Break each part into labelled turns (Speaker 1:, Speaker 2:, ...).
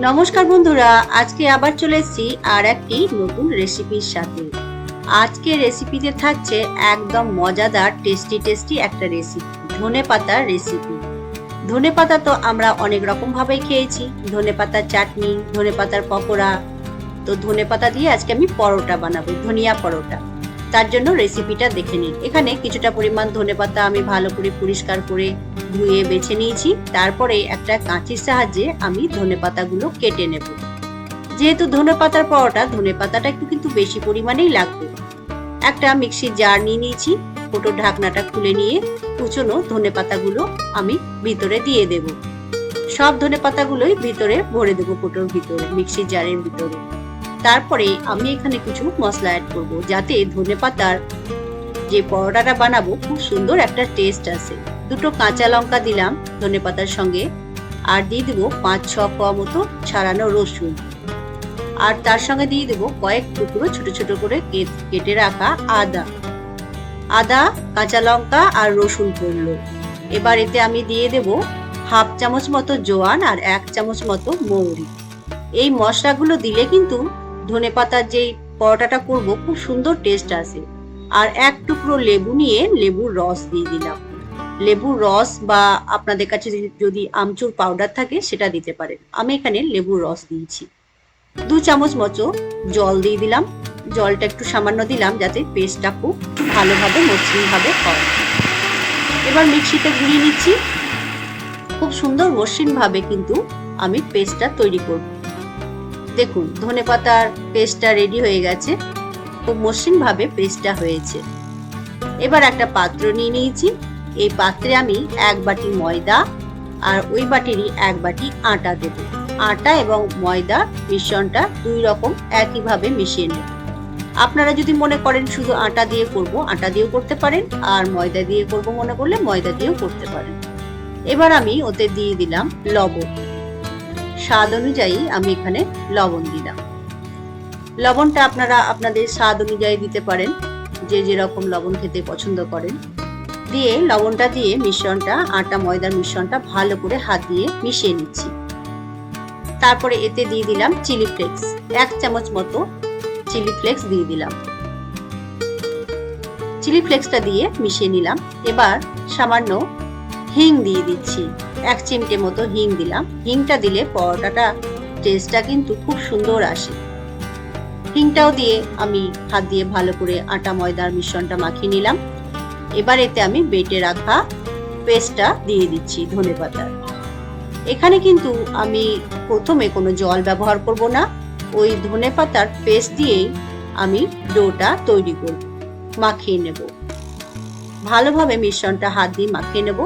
Speaker 1: নমস্কার বন্ধুরা, আজকে আবার চলে এসেছি আর একটি নতুন রেসিপির সাথে। আজকে রেসিপিতে থাকছে একদম মজাদার টেস্টি টেস্টি একটা রেসিপি ধনে পাতার রেসিপি ধনে পাতা তো আমরা অনেক রকম ভাবেই খেয়েছি। ধনে পাতার চাটনি, ধনে পাতার পকোড়া। তো ধনে পাতা দিয়ে আজকে আমি পরোটা বানাবো, ধনিয়া পরোটা। তার জন্য রেসিপিটা দেখে নিন। এখানে কিছুটা পরিমাণ ধনে পাতা আমি ভালো করে পরিষ্কার করে ধুয়ে বেছে নিয়েছি। তারপরে একটা কাঁচির সাহায্যে আমি ধনে পাতাগুলো কেটে নেব। যেহেতু ধনে পাতার পরোটা, ধনে পাতাটা একটু কিন্তু বেশি পরিমাণেই লাগবে। একটা মিক্সির জার নিয়ে নিয়েছি। ছোটো ঢাকনাটা খুলে নিয়ে কুচনো ধনে পাতাগুলো আমি ভিতরে দিয়ে দেব। সব ধনে পাতাগুলোই ভিতরে ভরে দেবো কোটোর ভিতরে মিক্সির জারের ভিতরে। তারপরে আমি এখানে কিছু মশলা অ্যাড করব, যাতে ধনে পাতার যে পরোটাটা বানাবো, খুব সুন্দর একটা টেস্ট আসে। দুটো কাঁচা লঙ্কা দিলাম ধনে পাতার সঙ্গে, আর দিয়ে দেবো পাঁচ ছ কোয়া মতো ছাড়ানো রসুন। আর তার সঙ্গে দিয়ে দেবো কয়েক টুকরো ছোট ছোট করে কেটে রাখা আদা। আদা, কাঁচা লঙ্কা আর রসুন পড়ল। এবার এতে আমি দিয়ে দেব হাফ চামচ মতো জোয়ান আর এক চামচ মতো মৌরি। এই মশলাগুলো দিলে কিন্তু ধনে পাতার যেই পরোটাটা করব, খুব সুন্দর টেস্ট আসে। আর এক টুকরো লেবু নিয়ে লেবুর রস দিয়ে দিলাম। লেবুর রস বা আপনাদের কাছে যদি- আমচুর পাউডার থাকে, সেটা দিতে পারেন। আমি এখানে লেবুর রস দিয়েছি। দু চামচ মতো জল দিয়ে দিলাম। জলটা একটু সামান্য দিলাম যাতে পেস্টটা খুব ভালোভাবে, মসৃণভাবে হয়। এবার মিক্সিতে ঘুরিয়ে নিচ্ছি। খুব সুন্দর মসৃণভাবে কিন্তু আমি পেস্টটা তৈরি করব। দেখুন, ধনে পাতার পেস্টটা রেডি হয়ে গেছে। খুব মসৃণভাবে পেস্টটা হয়েছে। এবার একটা পাত্র নিয়ে নিয়েছি। এই পাত্রে আমি এক বাটি ময়দা আর ওই বাটিরই এক বাটি আটা দেব। আটা এবং ময়দা মিশ্রণটা দুই রকম একইভাবে মিশিয়ে নেব। আপনারা যদি মনে করেন শুধু আটা দিয়ে করব, আটা দিয়েও করতে পারেন আর ময়দা দিয়ে করব মনে করলে ময়দা দিয়েও করতে পারেন। এবার আমি ওতে দিয়ে দিলাম লবণ। স্বাদ অনুযায়ী আমি এখানে লবণ দিলাম লবণটা আপনারা আপনাদের স্বাদ অনুযায়ী দিতে পারেন, যে যেরকম লবণ খেতে পছন্দ করেন। দিয়ে লবণটা দিয়ে মিশ্রণটা, আটা, ময়দার মিশ্রণটা ভালো করে হাত দিয়ে মিশিয়ে নিচ্ছি। তারপরে এতে দিয়ে দিলাম চিলি ফ্লেক্স, এক চামচ মতো চিলি ফ্লেক্স দিয়ে দিলাম। চিলি ফ্লেক্সটা দিয়ে মিশিয়ে নিলাম। এবার সামান্য হিং দিয়ে দিচ্ছি। এক চিমটে মতো হিং দিলাম। হিংটা দিলে পরোটাটা টেস্টটা কিন্তু খুব সুন্দর আসে। হিংটাও দিয়ে আমি হাত দিয়ে ভালো করে আটা, ময়দার মিশ্রণটা মাখিয়ে নিলাম। এবার এতে আমি বেটে রাখা পেস্টটা দিয়ে দিচ্ছি ধনে পাতার। এখানে কিন্তু আমি প্রথমে কোনো জল ব্যবহার করব না। ওই ধনে পাতার পেস্ট দিয়েই আমি ডোটা তৈরি করব, মাখিয়ে নেব। ভালোভাবে মিশ্রণটা হাত দিয়ে মাখিয়ে নেব।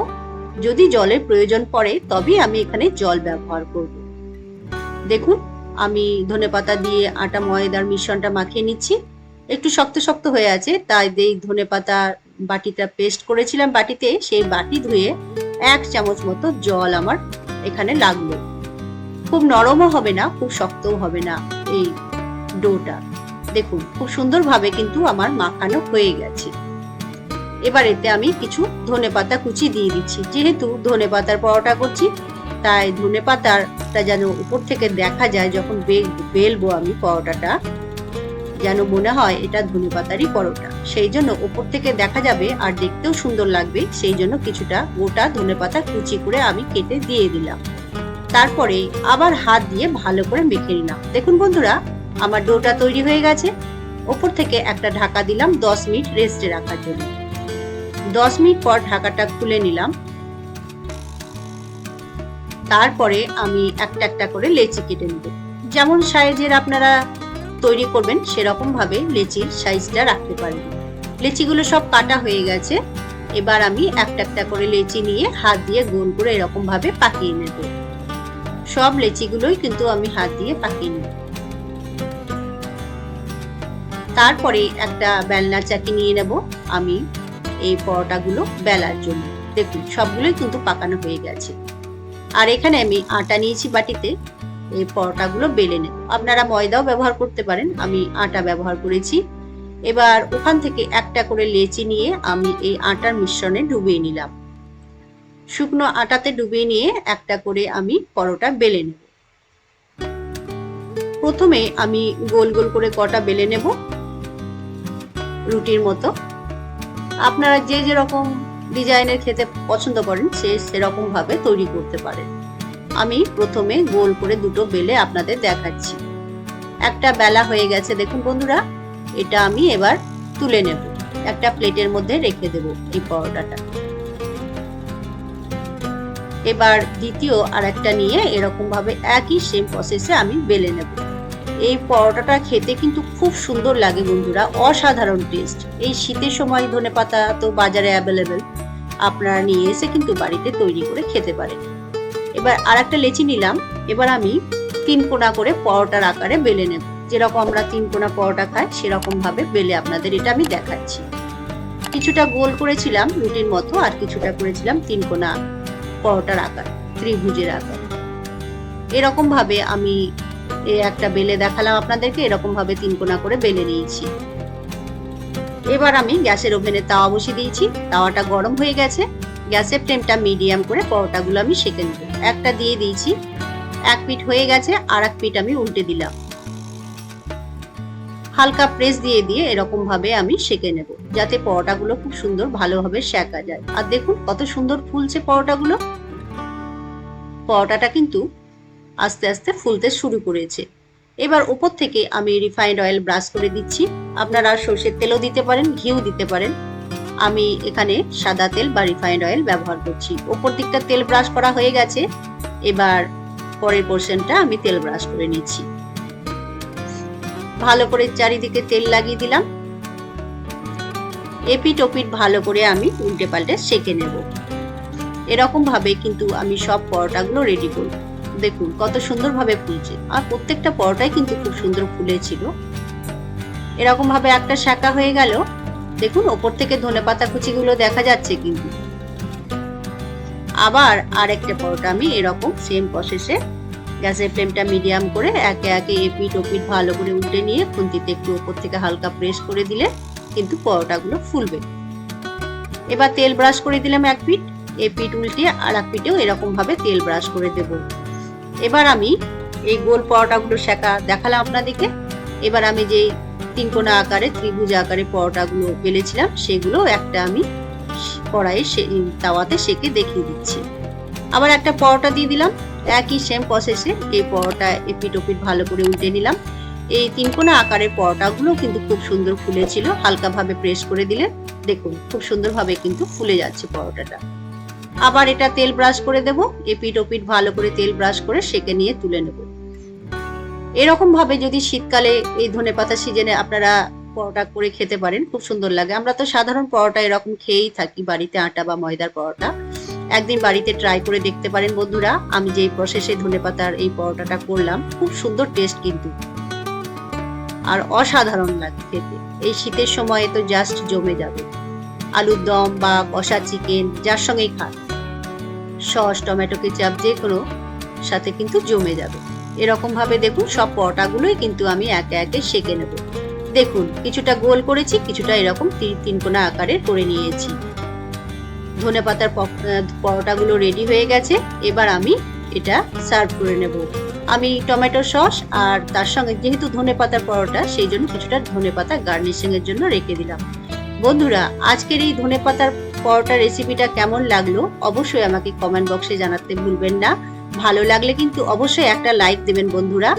Speaker 1: যদি জলের প্রয়োজন পড়ে, তবেই আমি এখানে জল ব্যবহার করব। দেখুন, আমি ধনেপাতা দিয়ে আটা ময়দার মিশ্রণটা মাখিয়ে নিচ্ছি। একটু শক্ত শক্ত হয়ে আছে, তাই এই ধনেপাতা বাটিটা পেস্ট করেছিলাম বাটিতে, সেই বাটি ধুয়ে এক চামচ মতো জল আমার এখানে লাগল। খুব নরমও হবে না, খুব শক্তও হবে না এই ডোটা। দেখুন, খুব সুন্দরভাবে কিন্তু আমার মাখানো হয়ে গেছে। এবার এতে আমি কিছু ধনে পাতা কুচি দিয়ে দিচ্ছি। যেহেতু ধনে পাতার পরোটা করছি, তাই ধনে পাতাটা যেন উপর থেকে দেখা যায় যখন বেলবো আমি পরোটাটা, যেন মনে হয় এটা ধনে পাতারই পরোটা। সেই জন্য উপর থেকে দেখা যাবে আর দেখতেও সুন্দর লাগবে, সেই জন্য কিছুটা গোটা ধনে পাতা কুচি করে আমি কেটে দিয়ে দিলাম। তারপরে আবার হাত দিয়ে ভালো করে মেখে নিলাম। দেখুন বন্ধুরা, আমার ডোটা তৈরি হয়ে গেছে। ওপর থেকে একটা ঢাকা দিলাম দশ মিনিট রেস্টে রাখার জন্য। দশ মিনিট পর ঢাকাটা খুলে নিলাম। তারপরে আমি একটা একটা করে লেচি কেটে নেব। যেমন সাইজের আপনারা তৈরি করবেন সেরকম ভাবে লেচির সাইজটা রাখতে পারেন। লেচিগুলো সব কাটা হয়ে গেছে। এবার আমি একটা একটা করে লেচি নিয়ে হাত দিয়ে গোল করে এরকম ভাবে পাকিয়ে নেব। সব লেচিগুলোই কিন্তু আমি হাত দিয়ে পাকিয়ে নেব। তারপরে একটা বেলনা চাকি নিয়ে নেব। আমি এই পরোটাগুলো বেলার জন্য। দেখুন, সবগুলোই কিন্তু পাকানো হয়ে গেছে। আর এখানে আমি আটা নিয়েছি বাটিতে, এই পরোটাগুলো বেলে নেব। আপনারা ময়দাও ব্যবহার করতে পারেন, আমি আটা ব্যবহার করেছি। এবার ওখান থেকে একটা করে লেচি নিয়ে আমি এই আটার মিশ্রণে ডুবিয়ে নিলাম। শুকনো আটাতে ডুবিয়ে নিয়ে একটা করে আমি পরোটা বেলে নেব। প্রথমে আমি গোল গোল করে কটা বেলে নেব, রুটির মতো। আপনারা যে যেরকম ডিজাইনের খেতে পছন্দ করেন, সে সেরকম ভাবে তৈরি করতে পারেন। আমি প্রথমে গোল করে দুটো বেলে আপনাদের দেখাচ্ছি। একটা বেলা হয়ে গেছে, দেখুন বন্ধুরা, এটা আমি এবার তুলে নেব। একটা প্লেটের মধ্যে রেখে দেব এই পরোটাটা। এবার দ্বিতীয় আর একটা নিয়ে এরকম ভাবে একই সেম প্রসেসে আমি বেলে নেব। এই পরোটাটা খেতে কিন্তু খুব সুন্দর লাগে বন্ধুরা, অসাধারণ টেস্ট এই শীতের সময় ধনে পাতা তো বাজারে অ্যাভেলেবেল আপনারা নিয়ে এসে কিন্তু বাড়িতে তৈরি করে খেতে পারেন। এবার আর একটা লেচি নিলাম, এবার আমি তিন কোনা করে পরোটার আকারে বেলে নেব। যেরকম আমরা তিন কোনা পরোটা খাই, সেরকম ভাবে বেলে আপনাদের এটা আমি দেখাচ্ছি। কিছুটা গোল করেছিলাম রুটির মতো, আর কিছুটা করেছিলাম তিন কোনা পরোটার আকার, ত্রিভুজের আকার। এরকম ভাবে আমি এই একটা বেলে দেখালাম আপনাদেরকে এরকম ভাবে তিন কোনা করে বেলে নিয়েছি। এবার আমি গ্যাসের ওভেনে তাওয়া বসিয়ে দিয়েছি। তাওয়াটা গরম হয়ে গেছে। গ্যাসের ফ্লেমটা মিডিয়াম করে পরোটাগুলো আমি সেঁকে নেব। একটা দিয়ে দিয়েছি। এক পিঠ হয়ে গেছে আর এক পিঠ আমি উল্টে দিলাম। হালকা প্রেস দিয়ে দিয়ে এরকম ভাবে আমি সেঁকে নেব, যাতে পরোটাগুলো খুব সুন্দর ভালোভাবে সেঁকা যায়। আর দেখুন কত সুন্দর ফুলছে পরোটাগুলো। পরোটাটা কিন্তু আস্তে আস্তে ফুলতে শুরু করেছে। এবার উপর থেকে আমি রিফাইন্ড অয়েল ব্রাশ করে দিচ্ছি। আপনারা সর্ষের তেলও দিতে পারেন, ঘিও দিতে পারেন। আমি এখানে সাদা তেল বা রিফাইন্ড অয়েল ব্যবহার করছি। ওপর দিকটা তেল ব্রাশ করা হয়ে গেছে। এবার পরের পোর্শনটা আমি তেল ব্রাশ করে নিচ্ছি। ভালো করে চারিদিকে তেল লাগিয়ে দিলাম। এপিট ওপিট ভালো করে আমি উল্টে পাল্টে সেকে নেব। এরকম ভাবে কিন্তু আমি সব পরোটাগুলো রেডি করব। দেখুন, কত সুন্দর ভাবে ফুলছে। আর প্রত্যেকটা পরোটাই কিন্তু খুব সুন্দর ফুলেছিল এরকম ভাবে একটা শাঁকা হয়ে গেল দেখুন, ওপর থেকে ধনে পাতা কুচিগুলো দেখা যাচ্ছে কিন্তু। আবার আরেকটা পরোটা আমি এরকম সেম প্রসেসে গ্যাসের ফ্লেমটা মিডিয়াম করে একে একে এপিট ওপিট ভালো করে উল্টে নিয়ে খুন্তিতে একটু ওপর থেকে হালকা প্রেস করে দিলে কিন্তু পরোটাগুলো ফুলবে। এবার তেল ব্রাশ করে দিলাম এক পিঠ। এ পিঠ উল্টে আর এক পিঠেও এরকম ভাবে তেল ব্রাশ করে দেব। এবার আমি এই গোল পরোটাগুলো শেখা দেখালাম আপনাদেরকে। এবার আমি যে তিন কোনা আকারে, ত্রিভুজ আকারে পরোটাগুলো বেলেছিলাম, সেগুলো একটা আমি কড়াইয়ে তাওয়াতে সেকে দেখিয়ে দিচ্ছি। আবার একটা পরোটা দিয়ে দিলাম। একই সেম প্রসেসে এই পরোটা এপিট ওপিট ভালো করে উল্টে নিলাম। এই তিন কোনা আকারের পরোটাগুলো কিন্তু খুব সুন্দর ফুলেছিল হালকা ভাবে প্রেস করে দিলে। দেখুন, খুব সুন্দর ভাবে কিন্তু ফুলে যাচ্ছে পরোটাটা। আবার এটা তেল ব্রাশ করে দেব এপিট ওপিট ভালো করে তেল ব্রাশ করে সেকে নিয়ে তুলে নেব। এরকম ভাবে যদি শীতকালে এই ধনে পাতা সিজনে আপনারা পরোটা করে খেতে পারেন, খুব সুন্দর লাগে। আমরা তো সাধারণ পরোটা এরকম খেয়েই থাকি, বাড়িতে আটা বা ময়দার পরোটা। একদিন বাড়িতে ট্রাই করে দেখতে পারেন বন্ধুরা, আমি যে প্রসেসে ধনে পাতার এই পরোটাটা করলাম, খুব সুন্দর টেস্ট কিন্তু। আর অসাধারণ লাগে খেতে। এই শীতের সময়ে তো জাস্ট জমে যাবে। আলুর দম বা কষা চিকেন যার সঙ্গেই খান। সস, টমেটো, কেচাপ যে কোনো সাথে কিন্তু জমে যাবে। এরকম ভাবে দেখুন সব পরোটাগুলোই কিন্তু আমি একে একে সেকে নেব। দেখুন, কিছুটা গোল করেছি, কিছুটা এরকম তিন তিন কোনা আকারের করে নিয়েছি। ধনে পাতার পরোটাগুলো রেডি হয়ে গেছে। এবার আমি এটা সার্ভ করে নেব। আমি টমেটো সস আর তার সঙ্গে যেহেতু ধনে পাতার পরোটা, সেই জন্য কিছুটা ধনে পাতা গার্নিশিং এর জন্য রেখে দিলাম। বন্ধুরা, আজকের এই ধনে পাতার পরোটা রেসিপিটা কেমন লাগল, অবশ্যই আমাকে কমেন্ট বক্সে জানাতে ভুলবেন না। ভালো লাগলে কিন্তু অবশ্যই একটা লাইক দেবেন বন্ধুরা।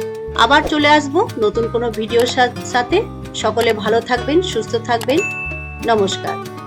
Speaker 1: আবার চলে আসব নতুন কোনো ভিডিওর সাথে। সকলে ভালো থাকবেন, সুস্থ থাকবেন। নমস্কার।